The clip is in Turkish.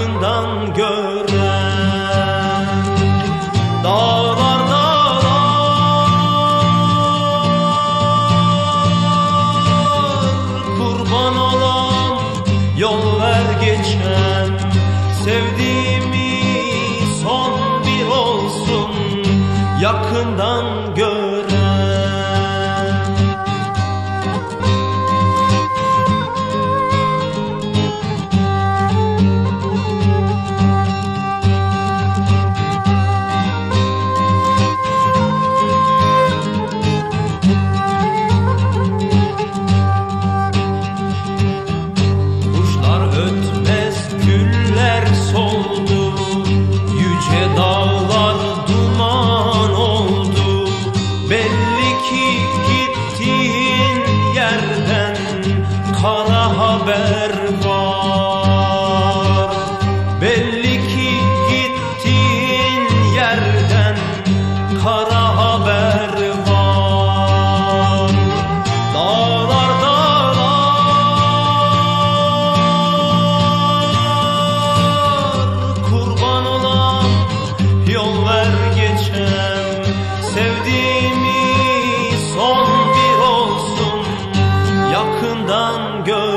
yakından gören Dağlar dağlar. Kurban olam yol ver geçen. Sevdiğimi son bir olsun. Yakından gören Yakından gören